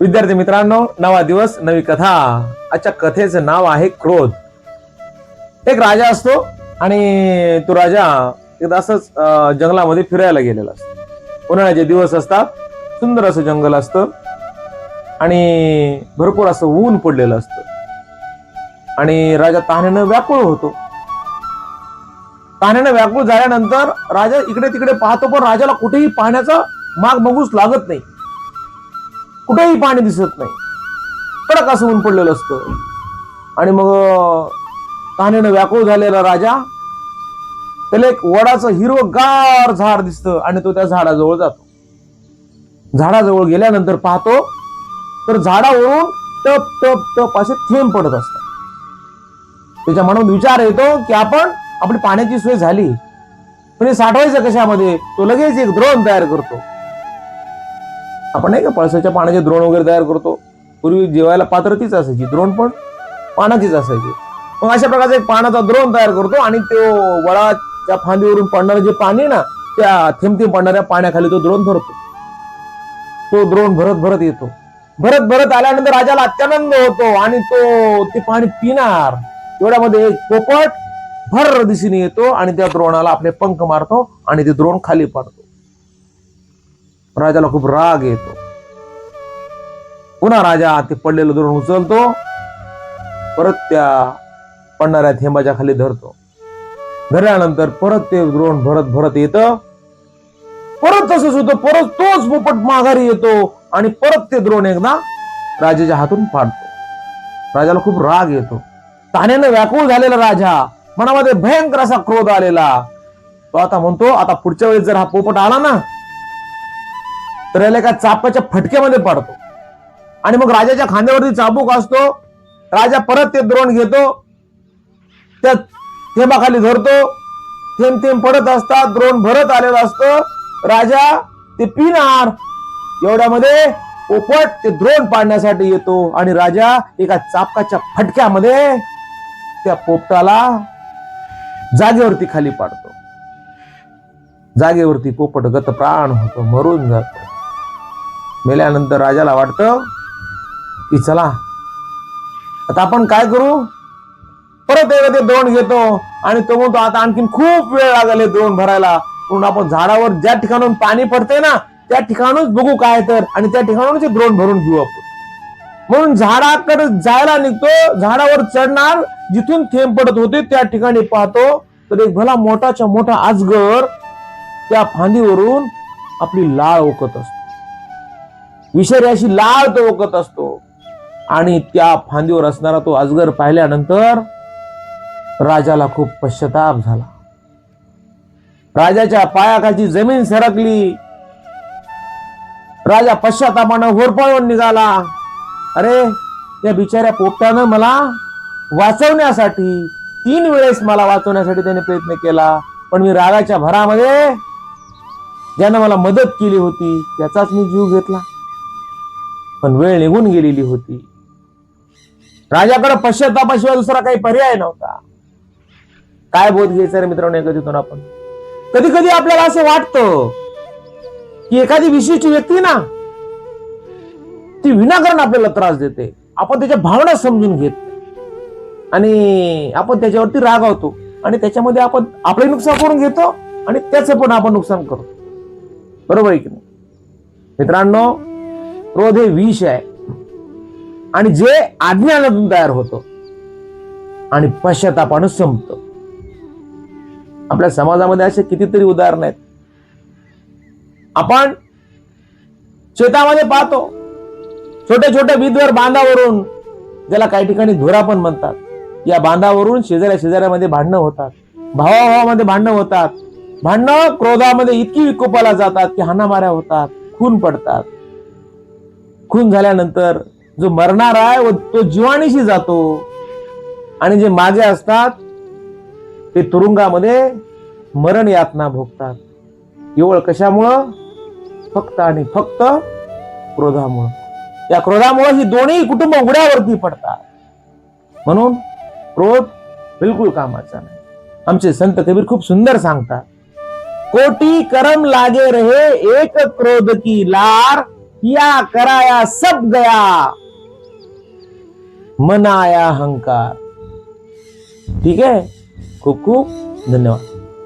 विद्यार्थी मित्रांनो नवा दिवस नवी कथा. आजच्या कथेचं नाव आहे क्रोध. एक राजा असतो आणि तो राजा एकदा असंच जंगलामध्ये फिरायला गेलेला असतो. उन्हाळ्याचे दिवस असतात सुंदर असं जंगल असतं आणि भरपूर असं ऊन पडलेलं असतं. आणि राजा तहानेनं व्याकुळ होतो. तहानेनं व्याकुळ झाल्यानंतर राजा इकडे तिकडे पाहतो पण राजाला कुठेही पाण्याचा माग बघूच लागत नाही. कुठेही पाणी दिसत नाही. कडक असं ऊन पडलेलं असतं. आणि मग तहानेनं व्याकुळ झालेला राजा त्याला एक वडाचं हिरवगार झाड दिसतं आणि तो त्या झाडाजवळ जातो. झाडाजवळ गेल्यानंतर पाहतो तर झाडावरून टप टप टप असे थेंब पडत असतात. त्याच्या मनात विचार येतो की आपण आपली पाण्याची सोय झाली. पण हे साठवायचं कशामध्ये? तो लगेच एक द्रोण तयार करतो. आपण नाही का पळसाच्या पाण्याचे द्रोण वगैरे तयार करतो? पूर्वी जेवायला पात्र तीच असायची द्रोण पण पानाचीच असायची. मग अशा प्रकारचा एक पाण्याचा द्रोण तयार करतो आणि तो वडाच्या फांदीवरून पडणारं जे पाणी ना त्या थेंब पडणाऱ्या पाण्याखाली तो द्रोण भरतो. तो द्रोण भरत भरत येतो. भरत भरत आल्यानंतर राजाला अत्यानंद होतो आणि तो ते पाणी पिणार. एवढ्यामध्ये एक पोपट भर दिशेने येतो आणि त्या द्रोणाला आपले पंख मारतो आणि ते द्रोण खाली पडतो. राजाला खूप राग येतो. पुन्हा राजा ते पडलेलं द्रोण उचलतो. परत त्या पडणाऱ्या थेंबाच्या खाली धरतो. धरल्यानंतर परत ते द्रोण भरत भरत येतं. परत तसंच होतं परत तोच पोपट माघारी येतो आणि परत ते द्रोण एकदा राजाच्या हातून पाडतो राजाला खूप राग येतो. ताण्यानं व्याकुळ झालेला राजा मनामध्ये भयंकर असा क्रोध आलेला. तो आता म्हणतो आता पुढच्या वेळेस जर हा पोपट आला ना तर याला एका चापाच्या फटक्यामध्ये पाडतो. आणि मग राजाच्या खांद्यावरती चाबूक असतो. राजा परत ते द्रोण घेतो. त्या थेंबाखाली धरतो. थेंब थेंब पडत असतात द्रोण भरत आलेलं असतं. राजा ते पिणार. एवढ्यामध्ये पोपट ते द्रोण पाडण्यासाठी येतो. आणि राजा एका चापकाच्या फटक्यामध्ये त्या पोपटाला जागेवरती खाली पाडतो. जागेवरती पोपट गत प्राण होतो मरून जातो. मेल्यानंतर राजाला वाटतं की चला आता आपण काय करू? परत एकदा ते द्रोण घेतो आणि तो म्हणतो आता आणखीन खूप वेळ लागेल द्रोण भरायला. म्हणून आपण झाडावर ज्या ठिकाणून पाणी पडते ना त्या ठिकाणूच बघू काय तर आणि त्या ठिकाणून ते द्रोण भरून घेऊ आपण. म्हणून झाडाकडे जायला निघतो झाडावर चढणार जिथून थेंब पडत होते त्या ठिकाणी पाहतो तर एक भला मोठाच्या मोठा आजगर त्या फांदीवरून आपली लाळ ओकत असतो. विषारी लाल लाळ तो ओकत असतो. आणि त्या फांदीवर असणारा तो अजगर पाहिल्यानंतर राजाला खूप पश्चाताप झाला. राजाच्या पायाखाची जमीन सरकली. राजा पश्चातापानं होरपळून निघाला. अरे त्या बिचाऱ्या पोपट्यानं मला वाचवण्यासाठी तीन वेळेस मला वाचवण्यासाठी त्याने प्रयत्न केला. पण मी रागाच्या भरामध्ये ज्यानं मला मदत केली होती त्याचाच मी जीव घेतला. पण वेळ निघून गेलेली होती. राजाकडे पश्चातापाशिवाय दुसरा काही पर्याय नव्हता. काय बोध घ्यायचा रे मित्रांनो कधीतून आपण? कधी कधी आपल्याला असं वाटतं की एखादी विशिष्ट व्यक्ती ना ती विनाकारण आपल्याला त्रास देते. आपण त्याच्या भावना समजून घेत आणि आपण त्याच्यावरती रागावतो. आणि त्याच्यामध्ये आपण आपले नुकसान करून घेतो आणि त्याचं पण आपण नुकसान करतो. बरोबर आहे की नाही? मित्रांनो क्रोध हे विष आहे. आणि जे अज्ञानातून तयार होतं आणि पश्चातापानं संपत. आपल्या समाजामध्ये असे कितीतरी उदाहरण आहेत. आपण शेतामध्ये पाहतो. छोट्या छोट्या विधवर बांधावरून ज्याला काही ठिकाणी धुरा पण म्हणतात. या बांधावरून शेजाऱ्या शेजाऱ्यामध्ये भांडणं होतात. भावाभावामध्ये भांडणं होतात. भांडणं क्रोधामध्ये इतकी विकोपाला जातात की हाणामाऱ्या होतात खून पडतात. खून झाल्यानंतर जो मरणार आहे व तो जीवाणीशी जातो. आणि जे मागे असतात ते तुरुंगामध्ये मरण यातना भोगतात. केवळ कशामुळं? फक्त आणि फक्त क्रोधामुळं. या क्रोधामुळे ही दोन्ही कुटुंब उघड्यावरती पडतात. म्हणून क्रोध बिलकुल कामाचा नाही. आमचे संत कबीर खूप सुंदर सांगतात कोटी करम लागे रहे एक क्रोध की लार या कराया सब गया। मनाया अहंकार। ठीक आहे खूप खूप धन्यवाद।